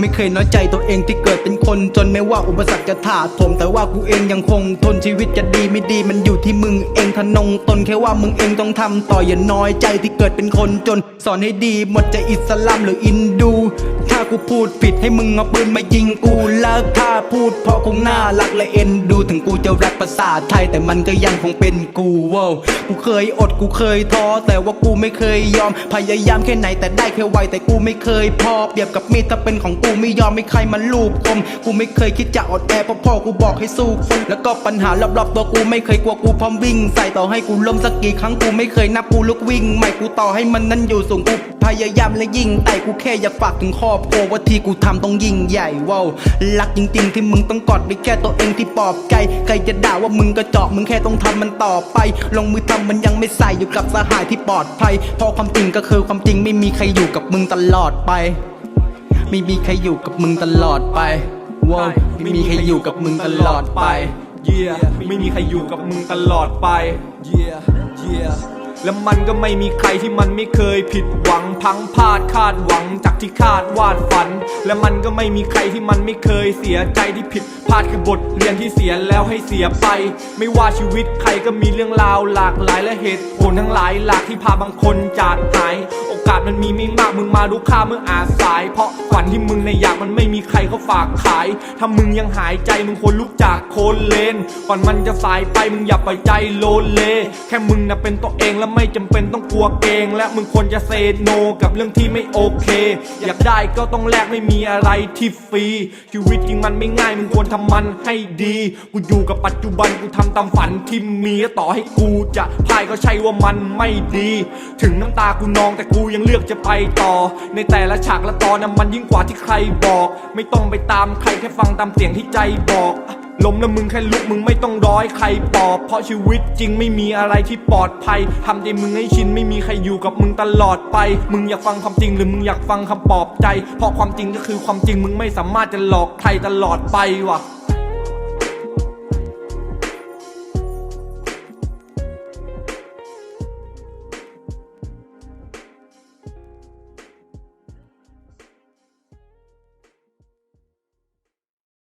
ไม่เคยน้อยใจตัวเองที่เกิดเป็นคน จนไม่ว่าอุปสรรคจะถาโถมแต่ว่ากูเองยังคงทนชีวิตจะดีไม่ดีมันอยู่ที่มึงเองทนงตนแค่ว่ามึงเองต้องทำต่ออย่าน้อยใจที่เกิดเป็นคนจน สอนให้ดีหมดจะอิสลามหรืออินดู กูพูดผิดให้มึงเอาปืนมายิงกูเลิกค่าพูดเพราะคงน่ารักและเอ็นดูถึงกูจะรักภาษาไทยแต่มันก็ยังคงเป็นกูว้ากูเคยอดกูเคยท้อแต่ว่ากูไม่เคยยอม พยายามแค่ไหนแต่ได้แค่ไวแต่กูไม่เคยพอเปรียบกับมีดถ้าเป็นของกูไม่ยอมไม่ใครมาลูบคมกูไม่เคยคิดจะอดแอเพราะพ่อกูบอกให้สู้คนแล้วก็ปัญหารอบๆตัวกูไม่เคยกลัวกูพร้อมวิ่ง ใส่ต่อให้กูล้มสักกี่ครั้งกูไม่เคยนับกูลุกวิ่งใหม่กูต่อให้มันนั้นอยู่สูงกู ยายามและยิ่งแต่กูแค่อยากฝากถึงครอบครัวว่าที่กูทำต้องยิ่งใหญ่ว้าวรักจริง ๆ ที่มึงต้องกอดไปแค่ตัวเองที่ปลอบใจใครจะด่าว่ามึงก็เจาะมึงแค่ต้องทำมันต่อไป ลงมือทำมันยังไม่ใส่อยู่กับสหายที่ปลอดภัยเพราะความจริงก็คือความจริงไม่มีใครอยู่กับมึงตลอดไป ไม่มีใครอยู่กับมึงตลอดไปว้าวไม่มีใครอยู่กับมึงตลอดไปเยี่ยไม่มีใครอยู่กับมึงตลอดไปเยี่ยเยี่ย แล้วมันก็ไม่มีใครที่มันไม่เคยผิดหวังพังพลาดคาดหวังจากที่คาดวาดฝัน และมันก็ไม่มีใครที่มันไม่เคยเสียใจที่ผิดพลาดคือบทเรียนที่เสียแล้วให้เสียไป ไม่ว่าชีวิตใครก็มีเรื่องราวหลากหลายและเหตุผลทั้งหลายหลากที่พาบางคนจากหาย โอกาสมันมีไม่มากมึงมาดูค่าเมื่ออาสายเพราะฝันที่มึงในอยากมันไม่มีใครเขาฝากขาย ถ้ามึงยังหายใจมึงควรลุกจากโคนเลนก่อนมันจะสายไปมึงอย่าปใจโลเล แค่มึงนะเป็นตัวเองแล้วะไม่จำเป็นต้องกลัวเกง และมึงควรจะเซโนกับเรื่องที่ไม่โอเค อยากได้ก็ต้องแลกไม่มีอะไรที่ฟรี ชีวิตจริงมันไม่ง่ายมึงควรทำมันให้ดี กูอยู่กับปัจจุบันกูทำตามฝันที่มีต่อให้กูจะพ่ายก็ใช่ว่ามันไม่ดี ถึงน้ำตากูนองแต่กูยังเลือกจะไปต่อ ในแต่ละฉากละตอนนะมันยิ่งกว่าที่ใครบอก ไม่ต้องไปตามใครแค่ฟังตามเสียงที่ใจบอก ล้มแล้วมึงแค่ลุกมึงไม่ต้องร้อยใครปอบเพราะชีวิตจริงไม่มีอะไรที่ปลอดภัยทำใจมึงให้ชินไม่มีใครอยู่กับมึงตลอดไป มึงอยากฟังความจริงหรือมึงอยากฟังคำปลอบใจ เพราะความจริงก็คือความจริงมึงไม่สามารถจะหลอกใครตลอดไปว่ะ